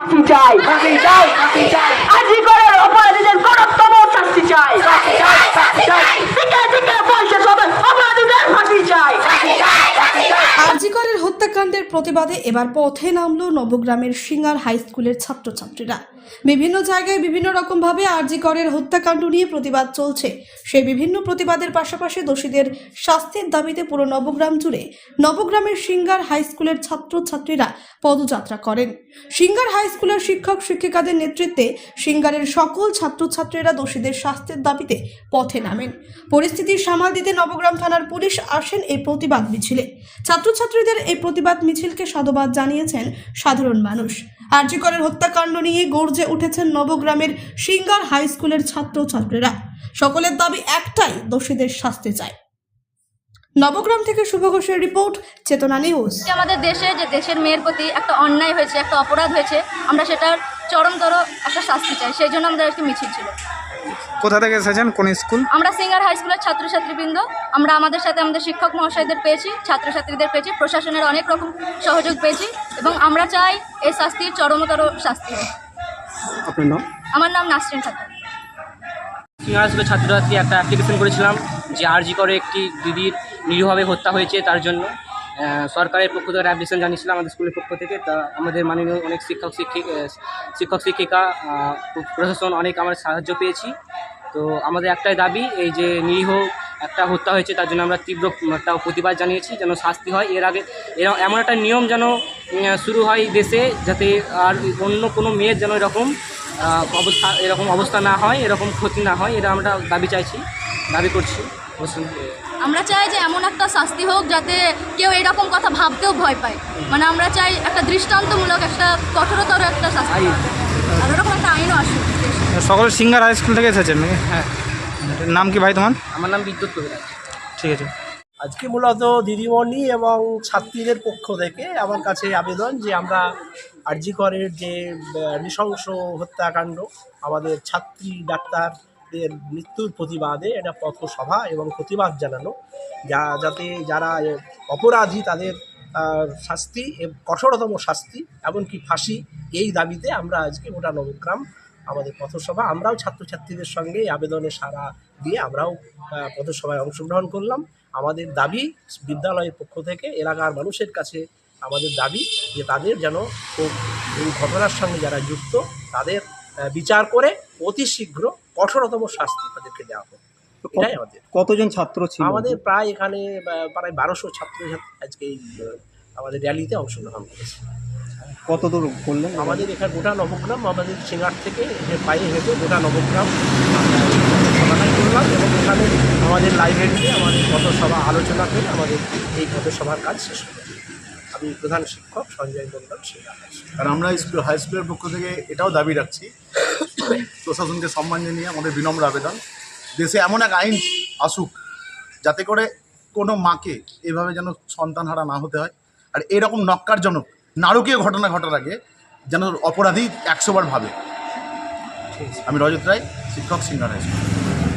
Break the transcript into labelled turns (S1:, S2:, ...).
S1: শাস্তি চাই। আজি করে অপরাধীদের শাস্তি চাই। পয়সা সবে অপরাধীদের ফাঁসি
S2: হত্যাকাণ্ডের প্রতিবাদে এবার পথে নামলো নবগ্রামের সিঙ্গার হাই স্কুলের ছাত্রছাত্রীরা। বিভিন্ন জায়গায় বিভিন্ন রকমভাবে আরজিকরের হত্যাকাণ্ড নিয়ে প্রতিবাদ চলছে। সেই বিভিন্ন প্রতিবাদের পাশাপাশি দোষীদের শাস্তির দাবিতে পুরো নবগ্রাম জুড়ে নবগ্রামের সিঙ্গার হাই স্কুলের ছাত্রছাত্রীরা পদযাত্রা করেন। সিঙ্গার হাই স্কুলের শিক্ষক শিক্ষিকাদের নেতৃত্বে সিঙ্গারের সকল ছাত্রছাত্রীরা দোষীদের শাস্তির দাবিতে পথে নামেন। পরিস্থিতি সামাল দিতে নবগ্রাম থানার পুলিশ আসেন এই প্রতিবাদ মিছিলে। ছাত্রছাত্রীদের এই প্রতিবাদ মিছিলকে সাধুবাদ জানিয়েছেন সাধারণ মানুষ। আরজিকরের হত্যাকাণ্ড নিয়ে গর্জে উঠেছেন নবগ্রামের সিঙ্গার হাই স্কুলের ছাত্রছাত্রীরা। সকলের দাবি একটাই, দোষীদের শাস্তি চায় নবগ্রাম থেকে শুভ ঘোষের রিপোর্ট, চেতনা নিউজ।
S3: আমাদের দেশে, যে দেশের মেয়ের প্রতি একটা অন্যায় হয়েছে, একটা অপরাধ হয়েছে, আমরা সেটার চরমতর একটা শাস্তি চাই। সেই জন্য আমাদের একটি মিছিল ছিল।
S4: কোথা থেকে এসেছেন? কোন স্কুল?
S3: আমরা সিঙ্গার হাই স্কুলের ছাত্রছাত্রীবৃন্দ। আমরা আমাদের সাথে আমাদের শিক্ষক মহাশয়দের পেয়েছি ছাত্রছাত্রীদের পেয়েছি প্রশাসনের অনেক রকম সহযোগ পেয়েছি এবং আমরা চাই এই শাস্তির চরমতর শাস্তি হোক।
S4: আপনার নাম?
S3: আমার নাম নাসরিন খাতুন।
S5: সিঙ্গার স্কুলের ছাত্রছাত্রী একটা অ্যাপ্লিকেশন করেছিলাম যে আরজি করে একটি দিদির নিরীহভাবে হত্যা হয়েছে তার জন্য। সরকারের পক্ষ থেকে অ্যাপ্লিকেশন জানিয়েছিলাম আমাদের স্কুলের পক্ষ থেকে। তা আমাদের মাননীয় অনেক শিক্ষক, শিক্ষিক শিক্ষক, শিক্ষিকা প্রশাসন অনেক আমরা সাহায্য পেয়েছি। তো আমাদের একটাই দাবি, এই যে নিরীহ একটা হত্যা হয়েছে, তার জন্য আমরা তীব্র একটা প্রতিবাদ জানিয়েছি যেন শাস্তি হয়। এর আগে এমন একটা নিয়ম যেন শুরু হয় দেশে যাতে আর অন্য কোনো মেয়ের যেন এরকম অবস্থা এরকম অবস্থা না হয়, এরকম ক্ষতি না হয়, এটা আমরা দাবি চাইছি, দাবি করছি।
S3: আমরা চাই যে এমন একটা শাস্তি হোক যাতে কেউ এরকম কথা ভাবতেও ভয় পায়। মানে আমরা চাই একটা দৃষ্টান্তমূলক একটা কঠোরতর একটা শাস্তি। আর ওরকম একটা আইনও আসুক।
S4: সকল সিঙ্গার হাই স্কুল থেকে এসেছেন নাকি?
S5: হ্যাঁ।
S4: নাম কি ভাই তোমার?
S5: আমার নাম বিদ্যুৎ কবিরাজ।
S4: ঠিক আছে।
S6: আজকে মূলত দিদিমণি এবং ছাত্রীদের পক্ষ থেকে আমার কাছে আবেদন যে আমরা আরজিকরের যে নৃশংস হত্যাকাণ্ড আমাদের ছাত্রী ডাক্তারদের মৃত্যুর প্রতিবাদে এটা পথসভা এবং প্রতিবাদ জানানো। যা, যাতে যারা অপরাধী তাদের শাস্তি কঠোরতম শাস্তি এমনকি ফাঁসি এই দাবিতে আমরা আজকে গোটা নবগ্রাম আমাদের পথসভা, আমরাও ছাত্রছাত্রীদের সঙ্গে আবেদনে সারা দিয়ে আমরাও পথসভায় অংশগ্রহণ করলাম। আমাদের দাবি বিদ্যালয়ের পক্ষ থেকে, এলাকার মানুষের কাছে আমাদের দাবি যে তাদের যেন এই ঘটনার সঙ্গে যারা যুক্ত, তাদের বিচার করে অতি শীঘ্র কঠোরতম শাস্তি তাদেরকে দেওয়া হোক। এটাই আমাদের।
S4: কতজন ছাত্র ছিল?
S6: আমাদের প্রায় এখানে প্রায় বারোশো ছাত্রছাত্রী আজকে এই আমাদের র্যালিতে অংশগ্রহণ করেছে।
S4: কত দূর করলেন?
S6: আমাদের এখানে গোটা নবগ্রাম আমাদের সিঙ্গার থেকে পায়ে হেঁটে গোটা নবগ্রাম সমাধান করলাম এবং এখানে আমাদের লাইব্রেরিতে আমাদের পথসভা আলোচনা করে আমাদের এই পথসভার কাজ শেষ হলো। আমি প্রধান শিক্ষক সঞ্জয় মন্ডল সিঙ্গার।
S7: আর আমরা স্কুল হাই স্কুলের পক্ষ থেকে এটাও দাবি রাখছি প্রশাসনকে সম্মান জানিয়ে আমাদের বিনম্র আবেদন। দেশে এমন এক আইন আসুক, যাতে করে কোনো মাকে এভাবে যেন সন্তান হারা না হতে হয়। আর এরকম নক্কারজনক, নারকীয় ঘটনা ঘটার আগে যেন অপরাধী একশোবার ভাবে। আমি রজত রায়, শিক্ষক সিঙ্গার স্কুল